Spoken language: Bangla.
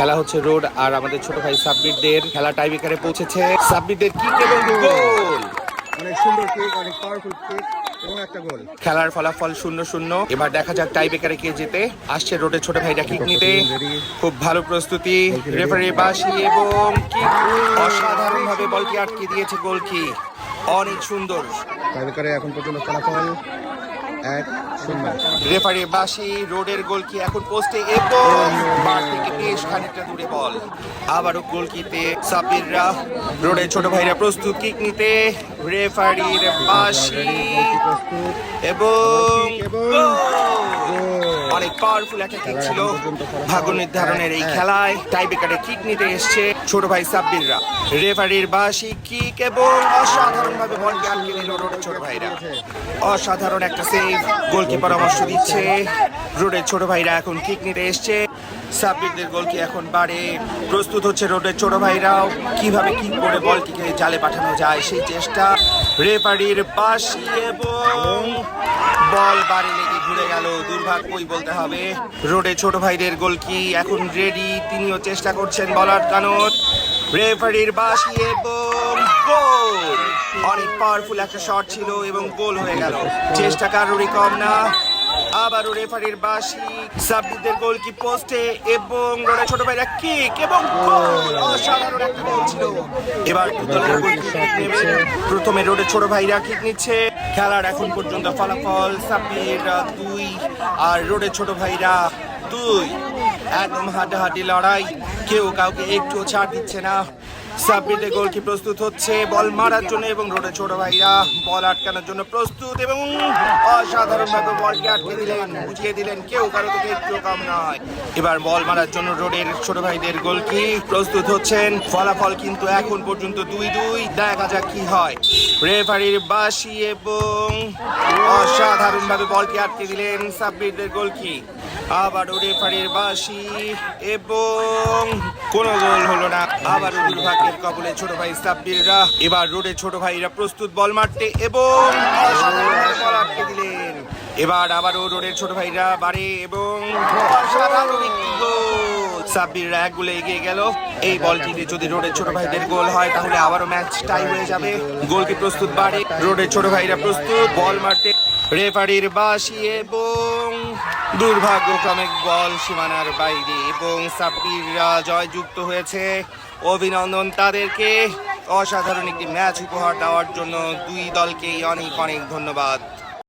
খেলা হচ্ছে রোড আর আমাদের ছোট ভাই সাব্বিরদের খেলা টাইব্রেকারে পৌঁছেছে। সাব্বিরদের কি গোল অনেক সুন্দর কিক অনেক পাওয়ারফুল কিক এবং একটা গোল খেলার ফলাফল শূন্য শূন্য। এবার দেখা যাক টাইব্রেকারে কে যেতে আসছে রোডে ছোট ভাইরা কিক নিতে। খুব ভালো প্রস্তুতি। রেফারি বাসি এবং কিক অসাধারণ ভাবে বলটি আটকে দিয়েছে গোল কি। অনেক সুন্দর। টাইব্রেকারে এখন পর্যন্ত ফলাফল। এক শূন্য। রেফারি বাসি রোডের গোল কি এখন পোস্টে এবং মাঠ থেকে বেশ খানিকটা দূরে বল আবারও গোল কিতে সাবিররা রোডের ছোট ভাইরা প্রস্তুত কিক নিতে। রেফারির বাসি এবং। অনেক পাওয়ারফুল একটা কিক ছিল। ভাগ্য নির্ধারণের এই খেলায় টাইব্রেকারে কিক নিতে এসছে ছোট ভাই সাব্বিররা। রেফারির বাসি কিক এবং অসাধারণ ভাবে বলকে আটকে নিল রোডের ছোট ভাইরা। অসাধারণ একটা সেভ গোলকিপার পরামর্শ দিচ্ছে। রোডের ছোট ভাইরা এখন কিক নিতে এসছে। সাব্বিরদের গোলকি এখন বাড়ে? প্রস্তুত হচ্ছে রোডের ছোট ভাইরাও। কীভাবে কি করে বলটিকে জালে পাঠানো যায়? সেই চেষ্টা রেফারির বাসি এবং বল বাড়ি লেগে ঘুরে গেল। দুর্ভাগ্যই বলতে হবে। রোডে ছোট ভাইদের গোল কি এখন রেডি তিনিও চেষ্টা করছেন বল আটকানোর রেফারির বাসি এবং গোল অনেক পাওয়ারফুল একটা শট ছিল এবং গোল হয়ে গেল। চেষ্টা কারোরই কম না। আবারও রেফারির বাসি সাব্বিরদের গোল কি পোস্টে এবং রোডে ছোট ভাইরা কিক এবং গোল অসাধারণ একটা গোল ছিল। এবার নেবে। প্রথমে রোডে ছোট ভাইরা কিক নিচ্ছে। খেলার এখন পর্যন্ত ফলাফল সাব্বির দুই। আর রোডে ছোট ভাইরা দুই। একদম হাড্ডাহাড্ডি লড়াই। কেউ কাউকে একটুও ছাড় দিচ্ছে না। সাব্বিরde গোল কি প্রস্তুত হচ্ছে বল মারার জন্য এবং রোডে ছোট ভাইরা বল আটকানোর জন্য প্রস্তুত এবং অসাধারণ ভাবে বলকে আটকে দিলেন বুঝিয়ে দিলেন কেউ কারও থেকে একটু কম নয়। এবার বল মারার জন্য রোডের ছোট ভাইদের গোল কি প্রস্তুত হচ্ছেন ফলাফল কিন্তু এখন পর্যন্ত দুই দুই দেখা যাক কি হয়। রেফারির বাসি এবং অসাধারণ ভাবে বলকে আটকে দিলেন সাব্বিরদের গোল কি আবারও রেফারির বাসি এবং কোনো গোল হলো না। আবারও দুর্ভাগ্যের কবলে ছোট ভাই সাব্বিররা এবার রোডে ছোট ভাইরা প্রস্তুত বল মারতে এবং দিলেন। এবার আবারও রোডের ছোট ভাইরা বাড়ে এবং সাব্বিররা এক গোলে এগিয়ে গেল। এই বলটিতে যদি রোডের ছোট ভাইদের গোল হয়, তাহলে আবারও ম্যাচ টাই হয়ে যাবে। গোলকে প্রস্তুত বাড়ে। রোডের ছোট ভাইরা প্রস্তুত বল মারতে রেফারির বাসি এবং দুর্ভাগ্যক্রমে বল সীমানার বাইরে এবং সাব্বিররা জয়যুক্ত হয়েছে। অভিনন্দন তাদেরকে। অসাধারণ একটি ম্যাচ উপহার দেওয়ার জন্য দুই দলকেই অনেক অনেক ধন্যবাদ।